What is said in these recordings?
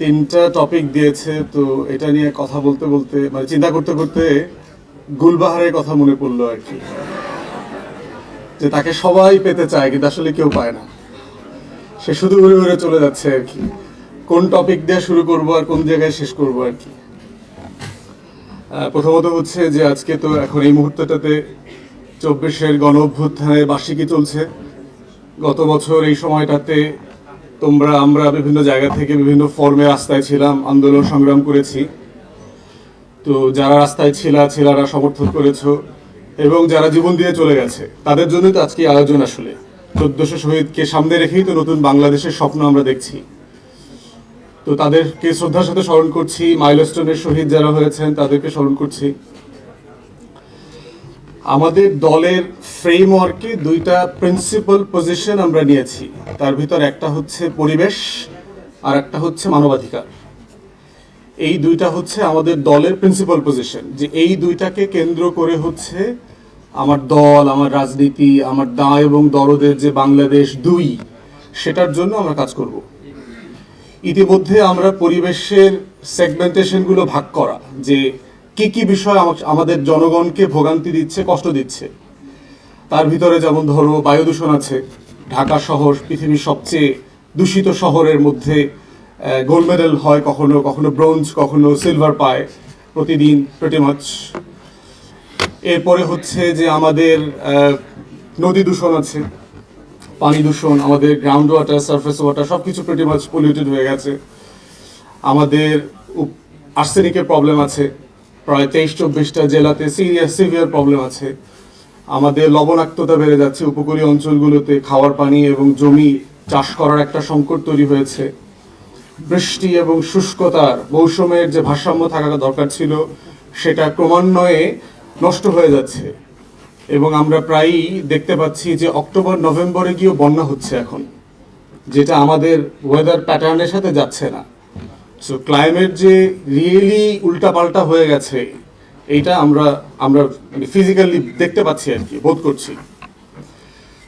তিনটা টপিক দিয়েছে, তো এটা নিয়ে কথা বলতে বলতে মানে চিন্তা করতে করতে গুলবাহারের কথা মনে পড়ল আর কি। যে তাকে সবাই পেতে চায়, কিন্তু আসলে কেউ পায় না। সে শুধু ঘুরে ঘুরে চলে যাচ্ছে আর কি। কোন টপিক দিয়ে শুরু করব আর কোন জায়গায় শেষ করব আর কি। প্রথমত হচ্ছে যে আজকে তো এখন এই মুহূর্তটাতে চব্বিশের গণ অভ্যুত্থানের বার্ষিকী চলছে। গত বছর এই সময়টাতে তোমরা, আমরা বিভিন্ন জায়গা থেকে বিভিন্ন ফর্মে রাস্তায় ছিলাম, আন্দোলন সংগ্রাম করেছি। তো যারা রাস্তায় ছিলা, ছিলারা সমর্থন করেছ এবং যারা জীবন দিয়ে চলে গেছে, তাদের জন্যই তো আজকে আয়োজন আসলে। চোদ্দশো শহীদকে সামনে রেখেই তো নতুন বাংলাদেশের স্বপ্ন আমরা দেখছি। তো তাদেরকে শ্রদ্ধার সাথে স্মরণ করছি, মাইলস্টোনের শহীদ যারা হয়েছেন তাদেরকে স্মরণ করছি। আমাদের দলের ফ্রেমওয়ার্কে দুইটা প্রিন্সিপাল পজিশন আমরা নিয়েছি। তার ভিতর একটা হচ্ছে পরিবেশ আর একটা হচ্ছে মানবাধিকার। এই দুইটা হচ্ছে আমাদের দলের প্রিন্সিপাল পজিশন যে এই দুইটাকে কেন্দ্র করে হচ্ছে আমার দল, আমার রাজনীতি, আমার দায় এবং দরদের যে বাংলাদেশ দুই, সেটার জন্য আমরা কাজ করব। ইতিমধ্যে আমরা পরিবেশের সেগমেন্টেশনগুলো ভাগ করা, যে কি কি বিষয় আমা- আমাদের জনগণকে ভোগান্তি দিচ্ছে, কষ্ট দিচ্ছে? তার ভিতরে যেমন ধরো বায়ু দূষণ আছে, ঢাকা শহর পৃথিবীর সবচেয়ে দূষিত শহরের মধ্যে গোল্ড মেডেল হয় কখনো কখনো ব্রোঞ্জ কখনো সিলভার পায় প্রতিদিন প্রেটি মাছ এরপরে হচ্ছে যে আমাদের নদী দূষণ আছে, পানি দূষণ, আমাদের গ্রাউন্ড ওয়াটার সারফেস ওয়াটার সব কিছু প্রেটি মাছ পলিউটেড হয়ে গেছে। আমাদের আর্সেনিকের প্রবলেম আছে। প্রায় তেইশ চব্বিশটা জেলাতে সিরিয়াস, সিভিয়ার প্রবলেম আছে। আমাদের লবণাক্ততা বেড়ে যাচ্ছে, উপকূলীয় অঞ্চলগুলোতে খাওয়ার পানি এবং জমি চাষ করার একটা সংকট তৈরি হয়েছে। বৃষ্টি এবং শুষ্কতার মৌসুমের যে ভারসাম্য থাকা দরকার ছিল, সেটা ক্রমান্বয়ে নষ্ট হয়ে যাচ্ছে। এবং আমরা প্রায়ই দেখতে পাচ্ছি যে অক্টোবর, নভেম্বরে গিয়েও বন্যা হচ্ছে এখন, যেটা আমাদের ওয়েদার প্যাটার্নের সাথে যাচ্ছে না। সো ক্লাইমেট যে রিয়েলি উল্টাপাল্টা হয়ে গেছে, এইটা আমরা আমরা ফিজিক্যালি দেখতে পাচ্ছি আর কি, বোধ করছি।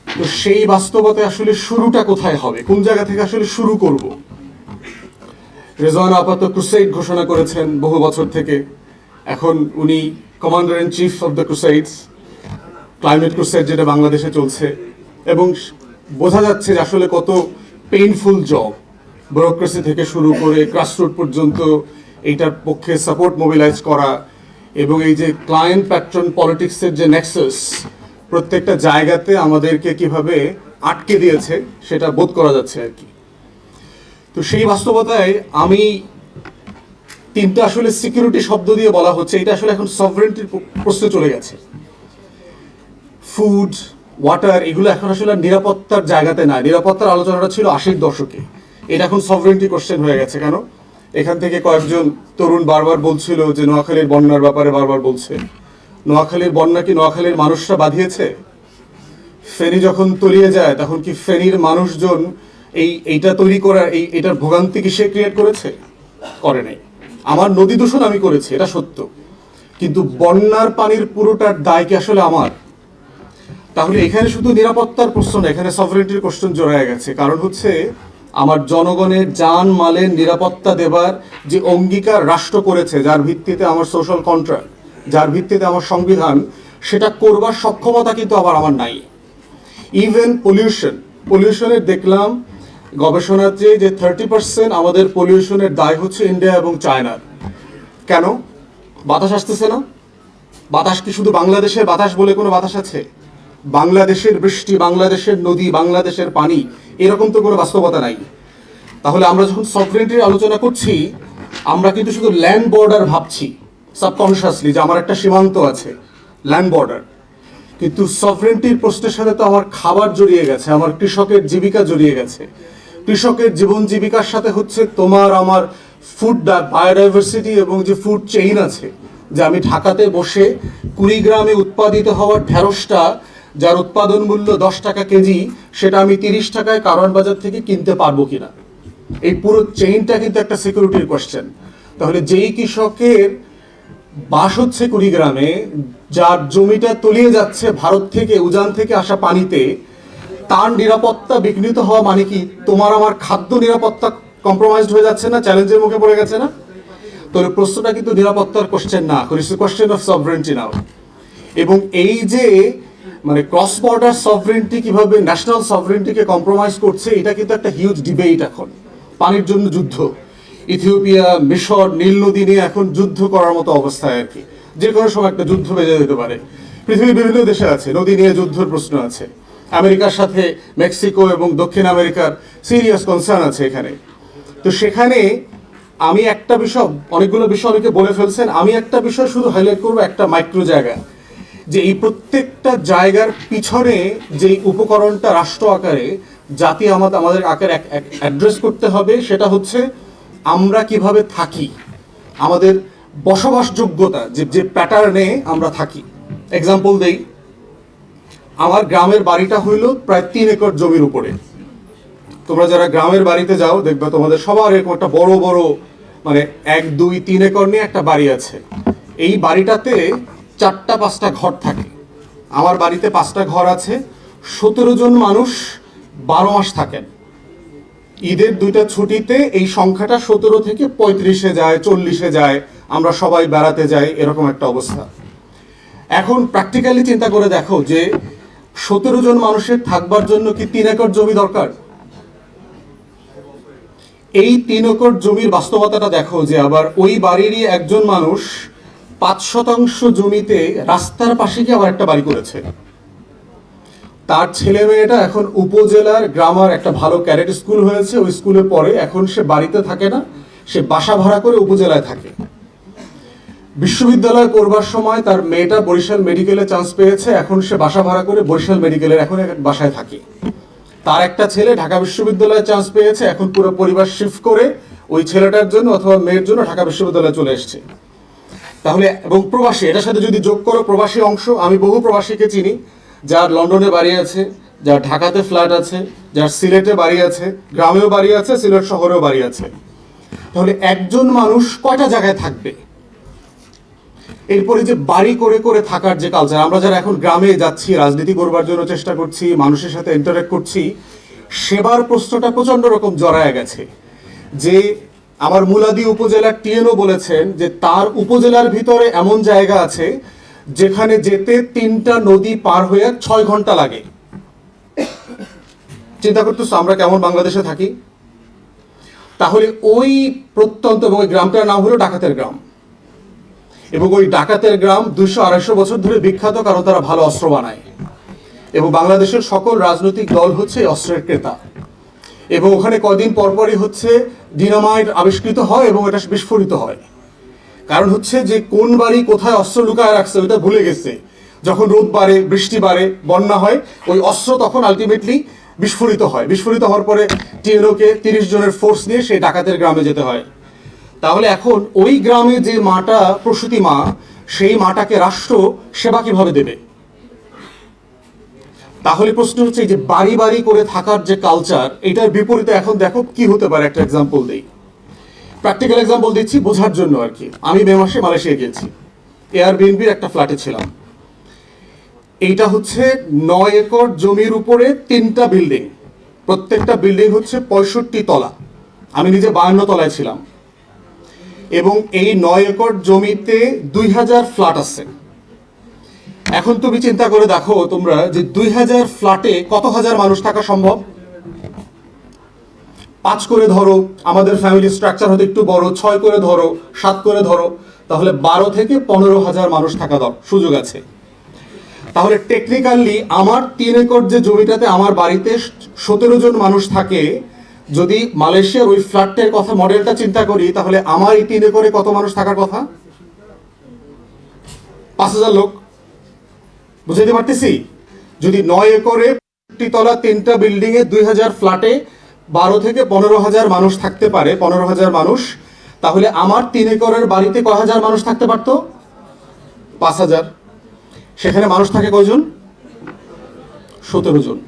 তো সেই বাস্তবতায় আসলে শুরুটা কোথায় হবে? কোন জায়গা থেকে আসলে শুরু করব? রেজওয়ান আপাতত ক্রুসাইড ঘোষণা করেছেন বহু বছর থেকে। এখন উনি commander in chief of the crusades, climate crusade যেটা বাংলাদেশে চলছে। এবং বোঝা যাচ্ছে যে আসলে কত পেইনফুল জব ব্যুরোক্রেসি থেকে শুরু করে গ্রাসরুট পর্যন্ত এইটার পক্ষে সাপোর্ট মোবিলাইজ করা এবং এই যে ক্লায়েন্ট প্যাট্রন পলিটিক্সের যে নেক্সাস প্রত্যেকটা জায়গাতে আমাদেরকে কীভাবে আটকে দিয়েছে সেটা বোধ করা যাচ্ছে আর কি। তো সেই বাস্তবতায় আমি তিনটা আসলে সিকিউরিটি শব্দ দিয়ে বলা হচ্ছে, এটা আসলে এখন সভরেন্টির প্রশ্নে চলে গেছে। ফুড ওয়াটার এগুলো এখন আসলে নিরাপত্তার জায়গাতে না, নিরাপত্তার আলোচনাটা ছিল আশির দশকে। এটা এখন সভরেন্টি কোশ্চেন হয়ে গেছে, কেন? এখান থেকে কয়েকজন তরুণ বারবার বলছিল যে নোয়াখালীর বন্যার ব্যাপারে বারবার বলছে। নোয়াখালীর বন্যা কি নোয়াখালীর মানুষরা বাঁধিয়েছে? ফেনী যখন তলিয়ে যায়, তখন কি ফেনীর মানুষজন এই, এইটা তৈরি করার, এই, এটার ভোগান্তি কি সে ক্রিয়েট করেছে? করে নাই। আমার নদী দূষণ আমি করেছি, এটা সত্য। কিন্তু বন্যার পানির পুরোটার দায় কি আসলে আমার? তাহলে এখানে শুধু নিরাপত্তার প্রশ্ন না, এখানে সফরেন্টির কোশ্চেন জড়ায় গেছে। কারণ হচ্ছে আমার জনগণের যান মালের নিরাপত্তা দেবার যে অঙ্গীকার রাষ্ট্র করেছে, যার ভিত্তিতে আমার সোশ্যাল কন্ট্রাক্ট যার ভিত্তিতে আমার সংবিধান, সেটা করবার সক্ষমতা কিন্তু আবার আমার নাই। ইভেন পলিউশন পলিউশনের দেখলাম গবেষণাতে যে থার্টি পার্সেন্ট আমাদের পলিউশনের দায় হচ্ছে ইন্ডিয়া এবং চায়নার কেন? বাতাস আসতেছে না? বাতাস কি শুধু বাংলাদেশের বাতাস বলে কোনো বাতাস আছে? বাংলাদেশের বৃষ্টি, বাংলাদেশের নদী, বাংলাদেশের পানি এরকম তো কোনো বাস্তবতা নাই। তাহলে আমরা যখন সফরেন্টির আলোচনা করছি, আমরা কিন্তু শুধু ল্যান্ড বর্ডার ভাবছি সাবকনশিয়াসলি যে আমার একটা সীমান্ত আছে ল্যান্ড বর্ডার কিন্তু সফরেন্টির প্রশ্নের সাথে তো আমার খাবার জড়িয়ে গেছে, আমার কৃষকের জীবিকা জড়িয়ে গেছে। কৃষকের জীবন জীবিকার সাথে হচ্ছে তোমার আমার ফুড বায়োডাইভার্সিটি এবং যে ফুড চেইন আছে, যে আমি ঢাকাতে বসে কুড়িগ্রামে উৎপাদিত হওয়ার ঢেঁড়সটা যার উৎপাদন মূল্য দশ টাকা কেজি, সেটা আমি তিরিশ টাকায় কারওয়ান বাজার থেকে কিনতে পারব কিনা? এই পুরো চেইনটা কিন্তু একটা সিকিউরিটির কোয়েশ্চেন তাহলে যেই কৃষকের বাস হচ্ছে কুড়িগ্রামে যার জমিটা তলিয়ে যাচ্ছে ভারত থেকে, উজান থেকে আসা পানিতে, তার নিরাপত্তা বিঘ্নিত হওয়া মানে কি? তোমার আমার খাদ্য নিরাপত্তা কম্প্রোমাইজড হয়ে যাচ্ছে না? চ্যালেঞ্জের মুখে পড়ে গেছে না? তো প্রশ্নটা কিন্তু নিরাপত্তার কোশ্চেন না কোশ্চেন অফ সভরেন্টি নাও এবং এই যে মানে ক্রস বর্ডার সভরেন্টি কীভাবে ন্যাশনাল সভরেন্টিকে কম্প্রোমাইজ করছে, এটা কিন্তু একটা হিউজ ডিবেট এখন। পানির জন্য যুদ্ধ। ইথিওপিয়া, মিশর, নীল নদী নিয়ে এখন যুদ্ধ করার মতো অবস্থায় আর কি। যে কোনো সময় একটা যুদ্ধ বেজে যেতে পারে। পৃথিবীর বিভিন্ন দেশে আছে, নদী নিয়ে যুদ্ধের প্রশ্ন আছে। আমেরিকার সাথে মেক্সিকো এবং দক্ষিণ আমেরিকার সিরিয়াস কনসার্ন আছে এখানে। তো সেখানে আমি একটা বিষয়, অনেকগুলো বিষয় অনেকে বলে ফেলছেন, আমি একটা বিষয় শুধু হাইলাইট করব, একটা মাইক্রো জায়গা যে এই প্রত্যেকটা জায়গার পিছনে যে উপকরণটা রাষ্ট্র আকারে জাতি আমাদের আমাদের আকারে অ্যাড্রেস করতে হবে, সেটা হচ্ছে আমরা কীভাবে থাকি, আমাদের বসবাসযোগ্যতা, যে যে প্যাটার্নে আমরা থাকি। এক্সাম্পল দেই, আমার গ্রামের বাড়িটা হইল প্রায় তিন একর জমির উপরে। তোমরা যারা গ্রামের বাড়িতে যাও, দেখবে তোমাদের সবার এরকম একটা বড় বড় মানে এক, দুই, তিন একর নিয়ে একটা বাড়ি আছে। এই বাড়িটাতে চারটা পাঁচটা ঘর থাকে। আমার বাড়িতে পাঁচটা ঘর আছে। সতেরো জন মানুষ বারো মাস থাকেন। ঈদের দুইটা ছুটিতে এই সংখ্যাটা সতেরো থেকে পঁয়ত্রিশে যায়, চল্লিশে যায়। আমরা সবাই বেড়াতে যাই, এরকম একটা অবস্থা। এখন প্র্যাকটিক্যালি চিন্তা করে দেখো যে সতেরো জন মানুষের থাকবার জন্য কি তিন একর জমি দরকার? এই তিন একর জমির বাস্তবতাটা দেখো যে আবার ওই বাড়িরই একজন মানুষ পাঁচ শতাংশ জমিতে রাস্তার পাশে গিয়ে আবার একটা বাড়ি করেছে। তার ছেলে মেয়েটা এখন উপজেলার গ্রামার, একটা ভালো ক্যারেট স্কুল হয়েছে। ওই স্কুলে পড়ে, এখন সে বাড়িতে থাকে না, সে বাসা ভাড়া করে উপজেলায় থাকে। বিশ্ববিদ্যালয় করবার সময় তার মেয়েটা বরিশাল মেডিকেলে চান্স পেয়েছে, এখন সে বাসা ভাড়া করে বরিশাল মেডিকেলের এখন বাসায় থাকে। তার একটা ছেলে ঢাকা বিশ্ববিদ্যালয়ে চান্স পেয়েছে, এখন পুরো পরিবার শিফট করে ওই ছেলেটার জন্য অথবা মেয়ের জন্য ঢাকা বিশ্ববিদ্যালয়ে চলে এসছে। তাহলে, এবং প্রবাসী, এটার সাথে যদি যোগ করো, প্রবাসী অংশ, আমি বহু প্রবাসীকে চিনি, যার লন্ডনে বাড়ি আছে, যার ঢাকাতে ফ্ল্যাট আছে, যার সিলেটে বাড়ি আছে, গ্রামেও বাড়ি আছে, সিলেট শহরেও বাড়ি আছে। তাহলে একজন মানুষ কয়টা জায়গায় থাকবে? এরপরে যে বাড়ি করে করে থাকার যে কালচার আমরা যারা এখন গ্রামে যাচ্ছি, রাজনীতি করবার জন্য চেষ্টা করছি, মানুষের সাথে ইন্টারাক্ট করছি, সেবার প্রশ্নটা প্রচণ্ড রকম জড়ায় গেছে। যে আমার মুলাদি উপজেলার টিএনও বলেছেন যে তার উপজেলার ভিতরে এমন জায়গা আছে যেখানে যেতে তিনটা নদী পার হয়ে ছয় ঘণ্টা লাগে। চিন্তা করতেছো আমরা কেমন বাংলাদেশে থাকি? তাহলে ওই প্রত্যন্ত এবং ওই গ্রামটার নাম হলো ডাকাতের গ্রাম। এবং ওই ডাকাতের গ্রাম দুশো আড়াইশো বছর ধরে বিখ্যাত কারণ তারা ভালো অস্ত্র বানায়। এবং বাংলাদেশের সকল রাজনৈতিক দল হচ্ছে অস্ত্রের ক্রেতা। এবং ওখানে কদিন পরপরই হচ্ছে ডিনামাইট আবিষ্কৃত হয় এবং এটা বিস্ফোরিত হয়। কারণ হচ্ছে যে কোন বাড়ি কোথায় অস্ত্র লুকায় রাখছে ওইটা ভুলে গেছে। যখন রোদ বাড়ে, বৃষ্টি বাড়ে, বন্যা হয়, ওই অস্ত্র তখন আলটিমেটলি বিস্ফোরিত হয়। বিস্ফোরিত হওয়ার পরে টিএনওকে তিরিশ জনের ফোর্স নিয়ে সেই ডাকাতের গ্রামে যেতে হয়। তাহলে এখন ওই গ্রামে যে মাটা প্রসূতি মা, সেই মাটাকে রাষ্ট্র সেবা কীভাবে দেবে? তাহলে প্রশ্ন হচ্ছে এই যে বাড়ি বাড়ি করে থাকার যে কালচার এটার বিপরীতে এখন দেখো কি হতে পারে একটা এক্সাম্পল দেই। প্র্যাকটিক্যাল এক্সাম্পল দিচ্ছি বোঝার জন্য আর কি। আমি মে মাসে মালয়েশিয়া গিয়েছি। এয়ারবিএনবির একটা ফ্ল্যাটে ছিলাম। এইটা হচ্ছে নয় একর জমির উপরে তিনটা বিল্ডিং প্রত্যেকটা বিল্ডিং হচ্ছে পঁয়ষট্টি তলা। আমি নিজে বায়ান্ন তলায় ছিলাম। এবং এই নয় একর জমিতে দুই হাজার ফ্ল্যাট আছে। এখন তুমি চিন্তা করে দেখো তোমরা যে দুই হাজার ফ্ল্যাটে কত হাজার মানুষ থাকা সম্ভব? পাঁচ করে ধরো, আমাদের ফ্যামিলি স্ট্রাকচার হতে একটু বড়, ছয় করে ধরো, সাত করে ধরো, তাহলে বারো থেকে পনেরো হাজার মানুষ থাকা দর, সুযোগ আছে। তাহলে টেকনিক্যালি আমার তিন একর যে জমিটাতে আমার বাড়িতে সতেরো জন মানুষ থাকে, যদি মালয়েশিয়ার ওই ফ্ল্যাটের কথা মডেলটা চিন্তা করি, তাহলে আমার এই তিন একরে কত মানুষ থাকার কথা? পাঁচ হাজার লোক। বুঝাইতে পারতেছি? যদি নয় একরে তলা তিনটা বিল্ডিং এ দুই হাজার ফ্ল্যাটে বারো থেকে পনেরো হাজার মানুষ থাকতে পারে, পনেরো হাজার মানুষ, তাহলে আমার তিন একরের বাড়িতে কয় হাজার মানুষ থাকতে পারতো? পাঁচ হাজার। সেখানে মানুষ থাকে কয়জন? সতেরো জন।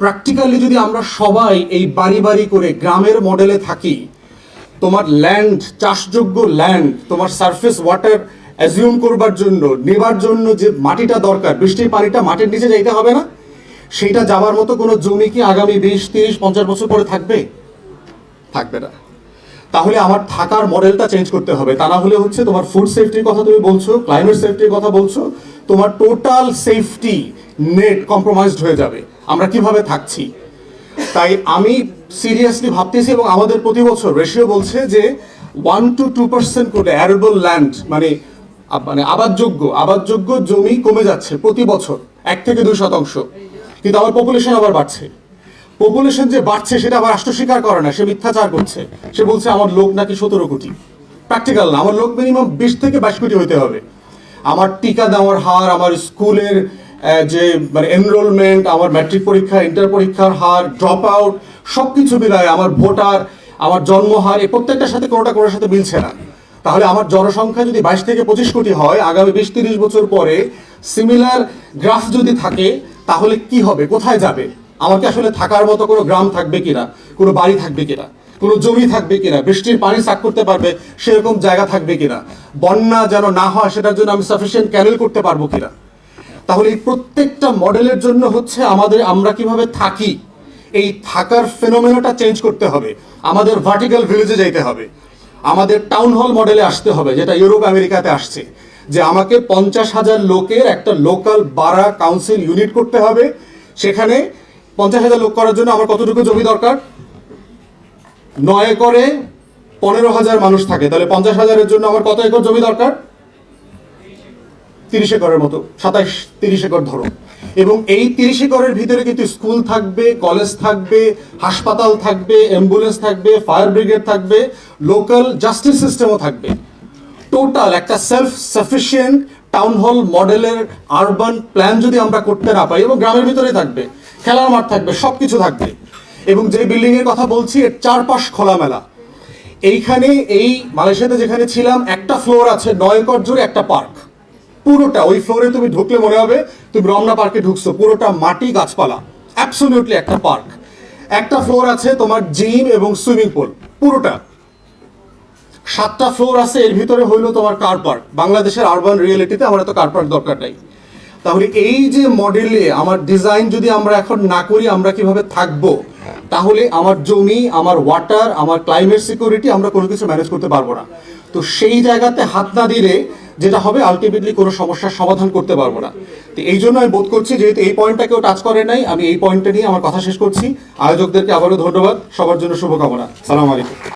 প্র্যাকটিক্যালি যদি আমরা সবাই এই বাড়ি বাড়ি করে গ্রামের মডেলে থাকি, তোমার ল্যান্ড চাষযোগ্য ল্যান্ড তোমার সারফেস ওয়াটার অ্যাজিউম করবার জন্য, নেবার জন্য যে মাটিটা দরকার, বৃষ্টির পানিটা মাটির নিচে যাইতে হবে না? সেইটা যাওয়ার মতো কোনো জমি কি আগামী বিশ, তিরিশ, পঞ্চাশ বছর পরে থাকবে? থাকবে না। তাহলে আমার থাকার মডেলটা চেঞ্জ করতে হবে। তা না হলে হচ্ছে তোমার ফুড সেফটির কথা তুমি বলছো ক্লাইমেট সেফটির কথা বলছো, তোমার টোটাল সেফটি নেট কম্প্রোমাইজড হয়ে যাবে। আমরা কীভাবে থাকছি? তাই আমি সিরিয়াসলি ভাবতেছি এবং আমাদের প্রতি বছর রেশিও বলছে যে ওয়ান টু টু পার্সেন্ট করে অ্যারেবল ল্যান্ড মানে মানে আবাদযোগ্য আবাদযোগ্য জমি কমে যাচ্ছে প্রতি বছর, এক থেকে দুই শতাংশ। কিন্তু আমার পপুলেশন আবার বাড়ছে। পপুলেশন যে বাড়ছে সেটা আবার রাষ্ট্র স্বীকার করে না, সে মিথ্যাচার করছে। সে বলছে, আমার লোক নাকি সতেরো কোটি। প্র্যাকটিক্যাল না, আমার লোক মিনিমাম বিশ থেকে বাইশ কোটি হইতে হবে। আমার টিকা দেওয়ার হার, আমার স্কুলের যে মানে এনরোলমেন্ট আমার ম্যাট্রিক পরীক্ষা ইন্টার পরীক্ষার হার ড্রপ আউট সব কিছু মিলায় আমার ভোটার, আমার জন্মহার এই প্রত্যেকটার সাথে কোনোটা কোনোটার সাথে মিলছে না। তাহলে আমার জনসংখ্যা যদি বাইশ থেকে পঁচিশ কোটি হয়, আগামী বিশ তিরিশ বছর পরে সিমিলার গ্রাফ যদি থাকে, তাহলে কি হবে? কোথায় যাবে? আমার কি আসলে থাকার মতো কোনো গ্রাম থাকবে কিনা? কোনো বাড়ি থাকবে কিনা? কোনো জমি থাকবে কিনা? বৃষ্টির পানি সাক করতে পারবে? সেরকম জায়গা থাকবে কিনা? বন্যা যেন না হয়, সেটার জন্য আমি সাফিসিয়েন্ট ক্যানেল করতে পারব কিনা? তাহলে এই প্রত্যেকটা মডেলের জন্য হচ্ছে আমাদের আমরা কীভাবে থাকি? এই থাকার ফেনোমেনাটা চেঞ্জ করতে হবে। আমাদের ভার্টিক্যাল ভিলেজে যাইতে হবে। আমাদের টাউন হল মডেলে আসতে হবে, যেটা ইউরোপ আমেরিকাতে আসছে, যে আমাকে পঞ্চাশ হাজার লোকের একটা লোকাল বারা কাউন্সিল ইউনিট করতে হবে। সেখানে পঞ্চাশ হাজার লোক করার জন্য আমার কতটুকু জমি দরকার? নয় করে পনেরো হাজার মানুষ থাকে, তাহলে পঞ্চাশ হাজারের জন্য আমার কত একর জমি দরকার? তিরিশ একরের মতো, সাতাইশ, তিরিশ একর ধরো এবং এই তিরিশ একরের ভিতরে কিন্তু স্কুল থাকবে, কলেজ থাকবে, হাসপাতাল থাকবে, অ্যাম্বুলেন্স থাকবে, ফায়ার ব্রিগেড থাকবে, লোকাল জাস্টিস সিস্টেমও থাকবে। টোটাল একটা সেলফ সাফিসিয়েন্ট টাউন হল মডেলের আরবান প্ল্যান যদি আমরা করতে না পারি, এবং গ্রামের ভিতরে থাকবে, খেলার মাঠ থাকবে সব কিছু থাকবে। এবং যে বিল্ডিং এর কথা বলছি, এর চারপাশ খোলামেলা। এইখানে এই, মালয়েশিয়াতে যেখানে ছিলাম, একটা ফ্লোর আছে, নয় একর জুড়ে একটা পার্ক পুরোটা, ওই ফ্লোরে তুমি ঢুকলে মনে হবে তুমি রমনা পার্কে ঢুকছো, পুরোটা মাটি গাছপালা অ্যাবসলিউটলি একটা পার্ক একটা ফ্লোর আছে তোমার জিম এবং সুইমিং পুল পুরোটা। সাতটা ফ্লোর আছে, এর ভিতরে হইল তোমার কার পার্ক বাংলাদেশের আরবান রিয়েলিটিতে আমার এত কার পার্ক দরকার নাই। তাহলে এই যে মডেলে আমার ডিজাইন যদি আমরা এখন না করি, আমরা কীভাবে থাকব? তাহলে আমার জমি, আমার ওয়াটার আমার ক্লাইমেট সিকিউরিটি আমরা কোনো কিছু ম্যানেজ করতে পারব না। তো সেই জায়গাতে হাত না দিলে যেটা হবে আলটিমেটলি কোনো সমস্যার সমাধান করতে পারব না। তো এই জন্য আমি বোধ করছি যেহেতু এই পয়েন্টটা কেউ টাচ করে নাই, আমি এই পয়েন্টটা নিয়ে আমার কথা শেষ করছি। আয়োজকদেরকে আবারও ধন্যবাদ। সবার জন্য শুভকামনা। সালাম আলাইকুম।